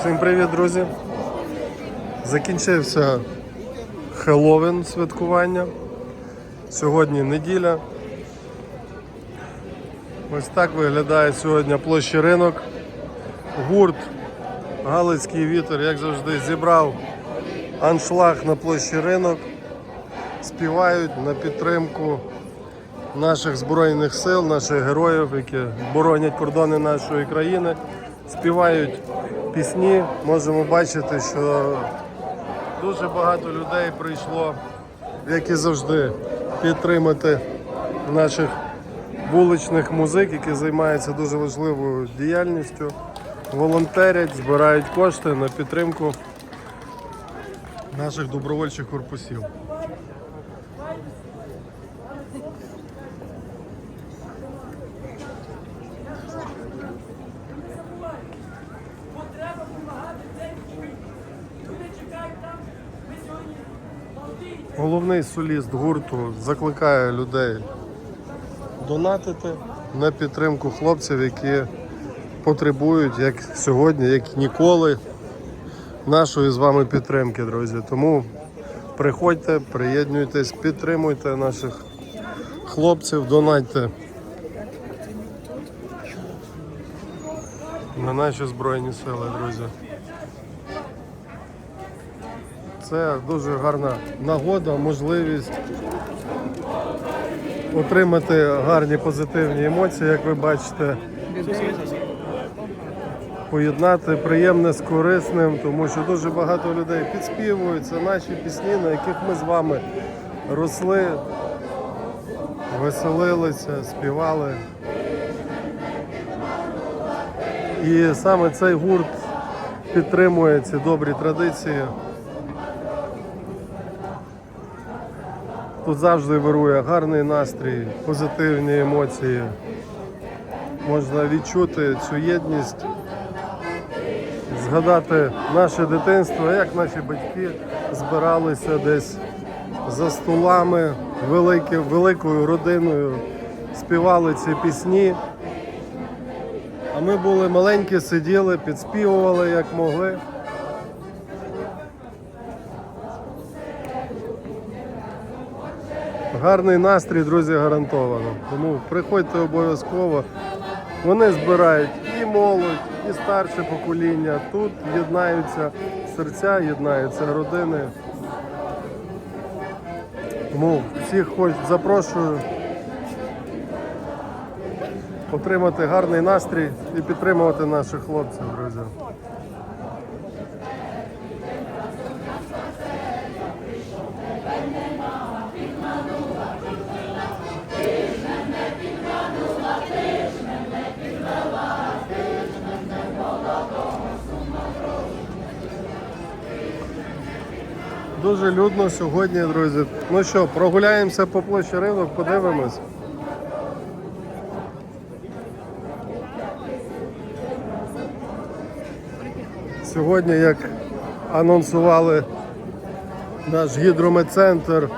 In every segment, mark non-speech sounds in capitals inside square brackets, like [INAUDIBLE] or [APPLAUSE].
Всім привіт, друзі! Закінчився Хеллоуін святкування. Сьогодні неділя. Ось так виглядає сьогодні площа ринок. Гурт Галицький вітер, як завжди, зібрав аншлаг на площі ринок. Співають на підтримку наших Збройних сил, наших героїв, які боронять кордони нашої країни, співають пісні. Можемо бачити, що дуже багато людей прийшло, як і завжди, підтримати наших вуличних музик, які займаються дуже важливою діяльністю. Волонтерять, збирають кошти на підтримку наших добровольчих корпусів. Головний соліст гурту закликає людей донатити на підтримку хлопців, які потребують, як сьогодні, як ніколи, нашої з вами підтримки, друзі. Тому приходьте, приєднуйтесь, підтримуйте наших хлопців, донатьте на наші Збройні Сили, друзі. Це дуже гарна нагода, можливість отримати гарні позитивні емоції, як ви бачите. Поєднати приємне з корисним, тому що дуже багато людей підспівують. Це наші пісні, на яких ми з вами росли, веселилися, співали. І саме цей гурт підтримує ці добрі традиції. Тут завжди вирує гарний настрій, позитивні емоції. Можна відчути цю єдність, згадати наше дитинство, як наші батьки збиралися десь за столами, великі, великою родиною, співали ці пісні. А ми були маленькі, сиділи, підспівували як могли. Гарний настрій, друзі, гарантовано. Тому приходьте обов'язково. Вони збирають і молодь, і старше покоління. Тут єднаються серця, єднаються родини. Тому всіх хоч запрошую отримати гарний настрій і підтримувати наших хлопців, друзі. Дуже людно сьогодні, друзі. Ну що, прогуляємося по площі ринок, подивимось. Сьогодні, як анонсували наш гідрометцентр,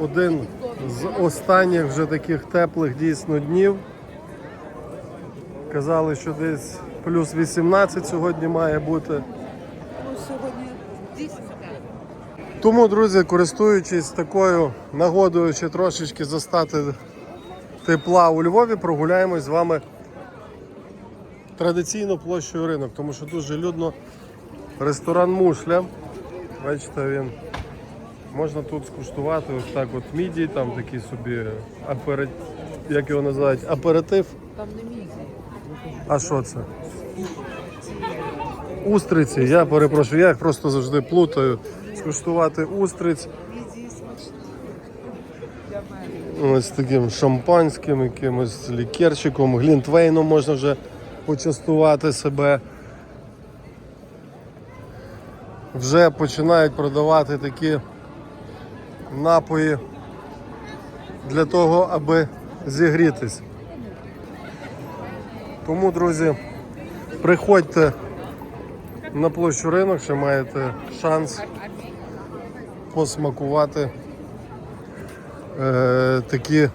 один з останніх вже таких теплих дійсно днів. Казали, що десь плюс 18 сьогодні має бути. Ну, сьогодні дійсно. Тому, друзі, користуючись такою нагодою ще трошечки застати тепла у Львові, прогуляємось з вами традиційно площею ринок, тому що дуже людно. Ресторан Мушля. Бачите, він можна тут скуштувати ось так от міді, там такий собі аперит... як його називають, аперитив. Там не мізі. А що це? Устриці. Я перепрошую, я їх просто завжди плутаю. Скуштувати устриць. Ось таким шампанським, якимось лікерчиком, глінтвейном можна вже почастувати себе. Вже починають продавати такі напої для того, аби зігрітись. Тому, друзі, приходьте на площу ринок, ще маєте шанс посмакувати е, такі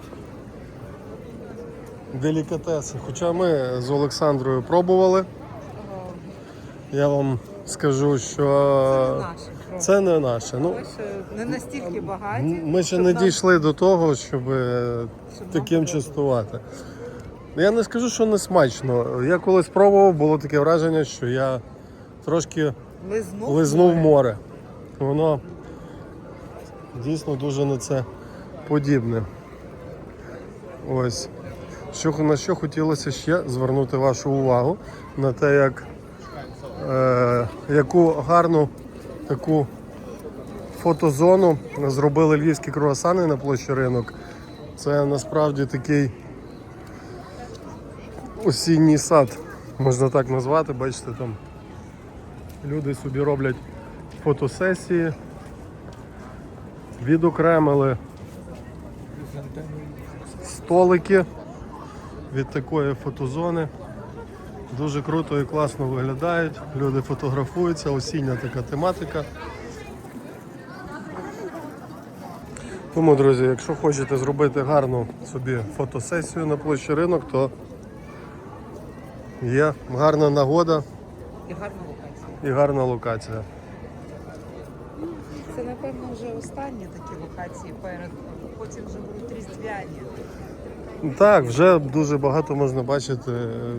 делікатеси. Хоча ми з Олександрою пробували. я вам скажу, що Це не наше. це не наше. Ну, не настільки багаті. ми ще не дійшли до того, щоб е, Щоб таким частувати. Я не скажу, що не смачно. Я коли спробував, було таке враження, що я трошки Лизнув. лизнув море. Воно дійсно дуже на це подібне. Ось. Що, на що хотілося ще звернути вашу увагу на те, як, е, яку гарну таку фотозону зробили львівські круасани на площі ринок. Це насправді такий осінній сад, можна так назвати. Бачите, там люди собі роблять фотосесії, відокремили столики від такої фотозони. Дуже круто і класно виглядають. Люди фотографуються, осіння така тематика. Тому, друзі, якщо хочете зробити гарну собі фотосесію на площі ринок, то є гарна нагода І гарна локація. і гарна локація. Напевно, вже останні такі локації перед. Потім вже будуть різдвяні. Так, вже дуже багато можна бачити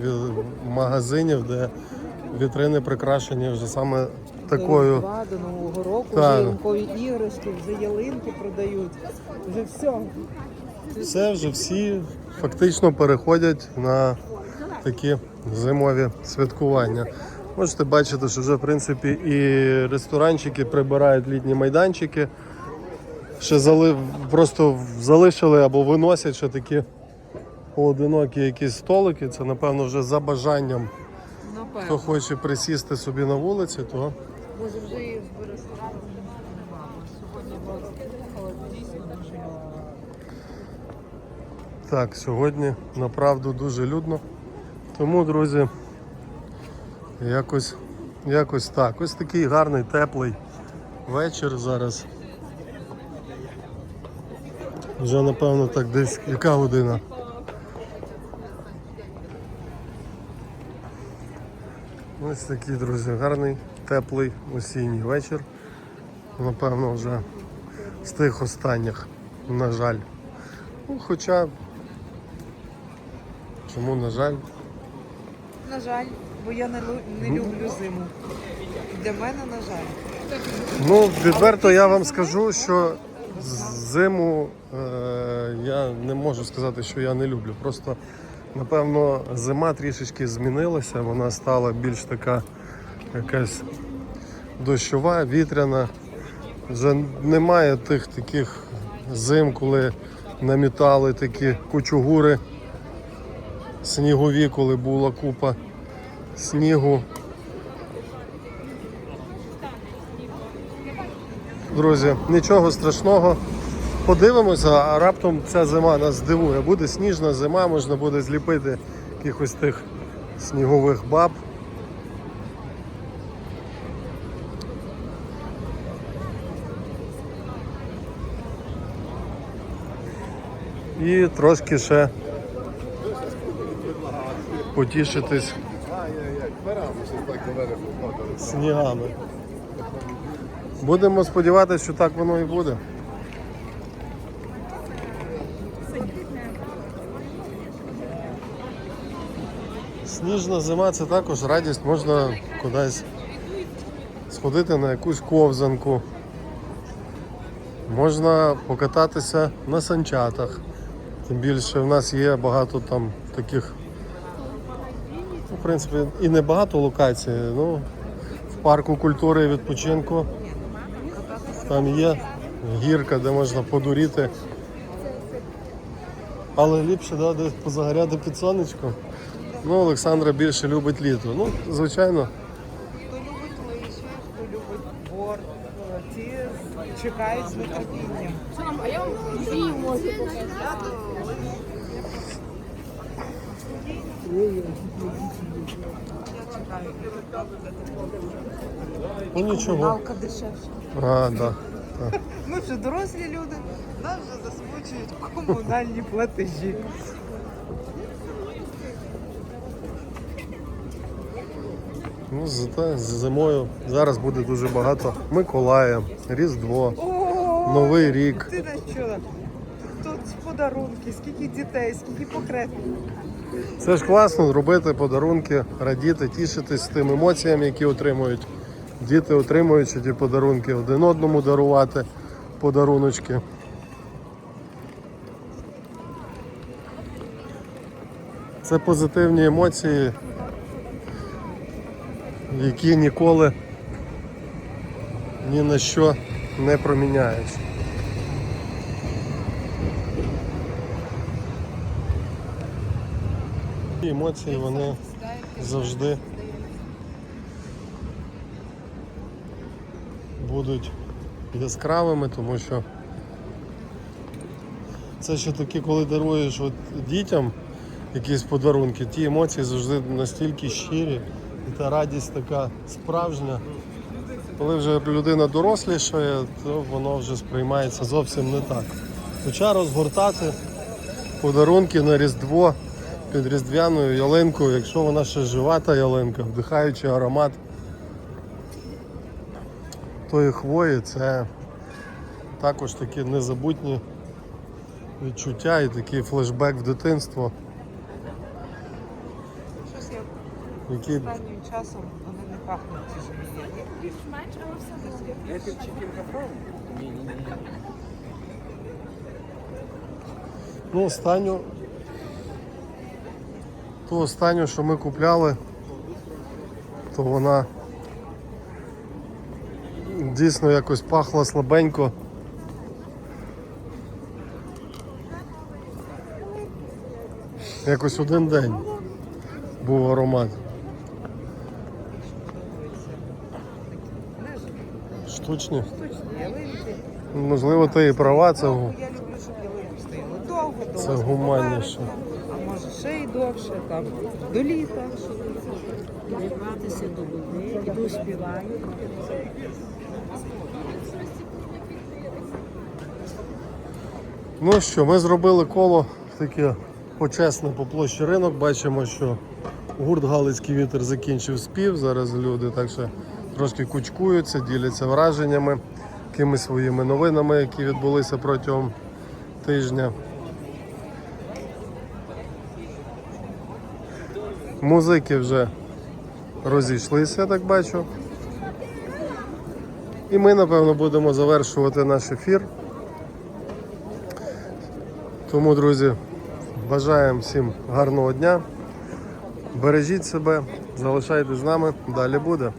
від- магазинів, де вітрини прикрашені вже саме такою. Різдва, до Нового року, Так. вже ялинкові іграшки, вже ялинки продають. Вже все. Це вже всі фактично переходять на такі зимові святкування. Можете бачити, що вже в принципі і ресторанчики прибирають літні майданчики. Ще зали... просто залишили або виносять ще такі поодинокі якісь столики. Це напевно вже за бажанням. Хто хоче присісти собі на вулиці, то Може вже і в ресторанах немає. Сьогодні дійсно дуже людно. Так, сьогодні направду дуже людно. Тому, друзі, якось, якось так. Ось такий гарний, теплий вечір зараз. Вже напевно так десь яка година. Ось такий, друзі, гарний, теплий осінній вечір. Напевно, вже з тих останніх, на жаль. Ну, хоча, чому, на жаль, На жаль, бо я не, не люблю зиму. Для мене, на жаль. ну відверто я вам скажу, що зиму е, я не можу сказати, що я не люблю. Просто, напевно, зима трішечки змінилася, вона стала більш така якась дощова, вітряна. Вже немає тих таких зим, коли намітали такі кучугури снігові, коли була купа снігу. Друзі, нічого страшного. Подивимося, а раптом ця зима нас здивує. Буде сніжна зима, можна буде зліпити якихось тих снігових баб. І трошки ще потішитись снігами. Будемо сподіватися, що так воно і буде. Сніжна зима це також радість, можна кудись сходити на якусь ковзанку. Можна покататися на санчатах. Тим більше в нас є багато там таких, ну, в принципі, і не багато локацій. Ну, парку культури і відпочинку там є гірка, де можна подуріти. Але ліпше да, десь позагоряти під сонечко. Ну, Олександра більше любить літо. Ну, звичайно, Хто любить лижі, хто любить борт, ті чекають з нетерпінням. А я вам дві можу показати. Чекаю. ну нічого. Налка дешевша. А, да. так. [LAUGHS] Ми вже дорослі люди, нас вже засмучують комунальні платежі. Ну, зате з зимою зараз буде дуже багато Миколая, Різдво, О, Новий рік. Ти не чула? Тут подарунки, скільки дітей, скільки покретів. Це ж класно робити подарунки, радіти, тішитись тим емоціям, які отримують. Діти отримуючи ті подарунки, один одному дарувати подаруночки. Це позитивні емоції, які ніколи ні на що не проміняєш. Ці емоції вони завжди будуть яскравими, тому що це ще таки, коли даруєш от дітям якісь подарунки, ті емоції завжди настільки щирі, і та радість така справжня. Коли вже людина дорослішає, то воно вже сприймається зовсім не так. Хоча розгортати подарунки на Різдво під різдвяною ялинкою, якщо вона ще жива, та ялинка, вдихаючи аромат тої хвої, це також такі незабутні відчуття і такий флешбек в дитинство, Щось я останнім часом вони не пахнуть ці живі. Ну, останню. Ту останню, що ми купляли, то вона дійсно якось пахла слабенько. Якось один день був аромат. Штучні. Можливо, ти і права, це гу- Я там, до літа. Диватися до води, іду співаю. Ну що, ми зробили коло таке почесне по площі ринок. Бачимо, що гурт Галицький вітер закінчив спів. Зараз люди так ще трошки кучкуються, діляться враженнями, якимись своїми новинами, які відбулися протягом тижня. Музики вже розійшлися, я так бачу. І ми, напевно, будемо завершувати наш ефір. Тому, друзі, бажаємо всім гарного дня. Бережіть себе, залишайтесь з нами, далі буде.